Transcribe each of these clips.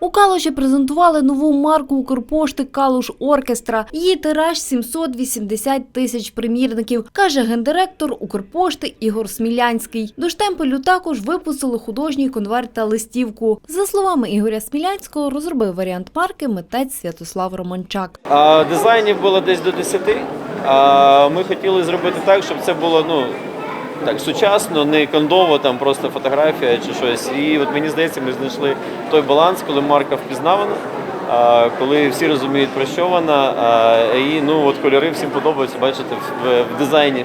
У Калуші презентували нову марку Укрпошти Калуш Оркестра. Її тираж 780 тисяч примірників, каже гендиректор Укрпошти Ігор Смілянський. До штемпелю також випустили художній конверт та листівку. За словами Ігоря Смілянського, розробив варіант марки митець Святослав Романчак. Дизайнів було десь до 10. А, ми хотіли зробити так, щоб це було ну, так, сучасно, не кондово, там просто фотографія чи щось. І от мені здається, ми знайшли той баланс, коли марка впізнавана, коли всі розуміють, про що вона, і ну, от кольори всім подобаються, бачите, в, в дизайні.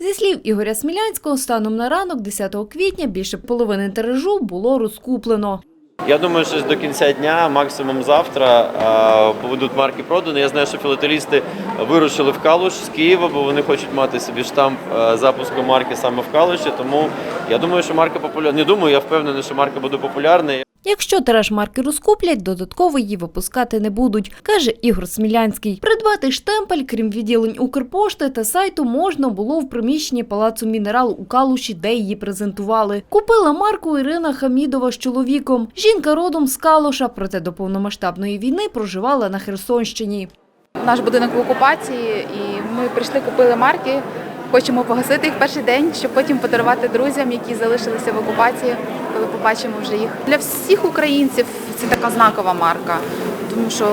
Зі слів Ігоря Смілянського, станом на ранок, 10 квітня, більше половини тиражу було розкуплено. Я думаю, що до кінця дня, максимум завтра, будуть марки продані. Я знаю, що філателісти вирушили в Калуш з Києва, бо вони хочуть мати собі штамп запуску марки саме в Калуші. Тому я думаю, що марка популярна. Не думаю, я впевнений, що марка буде популярна. Якщо тираж марки розкуплять, додатково її випускати не будуть, каже Ігор Смілянський. Придбати штемпель, крім відділень Укрпошти та сайту, можна було в приміщенні Палацу Мінерал у Калуші, де її презентували. Купила марку Ірина Хамідова з чоловіком. Жінка родом з Калуша, проте до повномасштабної війни проживала на Херсонщині. Наш будинок в окупації, і ми прийшли, купили марки. Хочемо погасити їх перший день, щоб потім подарувати друзям, які залишилися в окупації, коли побачимо вже їх. Для всіх українців це така знакова марка, тому що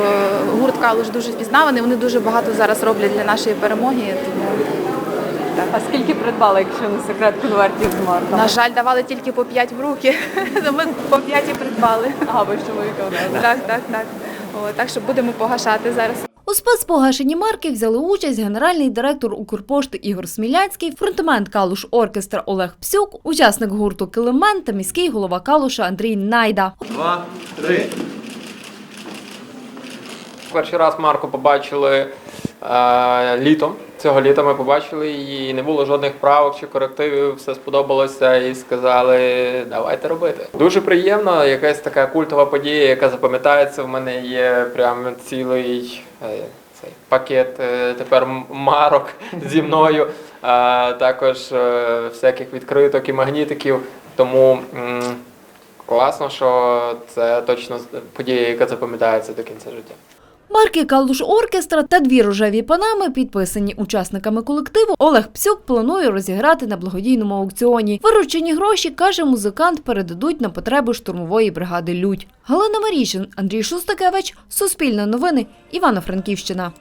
гурт Калуш дуже впізнаваний. Вони дуже багато зараз роблять для нашої перемоги. Тому А скільки придбали, якщо не секрет, конвертів з марками? на жаль, давали тільки по 5 в руки. Ми по 5 і придбали. Ага, ви з чоловіком. да? Так, так, так. О, так що будемо погашати зараз. У спецпогашенні марки взяли участь генеральний директор Укрпошти Ігор Смілянський, фронтмен Калуш Оркестра Олег Псюк, учасник гурту Килимен та міський голова Калуша Андрій Найда. Два, три. Перший раз Марку побачили е, літом. Цього літа ми побачили її, і не було жодних правок чи корективів, все сподобалося і сказали, давайте робити. Дуже приємно, якась така культова подія, яка запам'ятається. В мене є прям цілий е, цей пакет е, тепер марок зі мною, а також е, всяких відкриток і магнітиків. Тому класно, що це точно подія, яка запам'ятається до кінця життя. Марки Калуш Оркестра та дві рожеві панами, підписані учасниками колективу, Олег Псюк планує розіграти на благодійному аукціоні. Виручені гроші, каже музикант, передадуть на потреби штурмової бригади Людь. Галина Марішин, Андрій Шустакевич, Суспільне новини, Івано-Франківщина.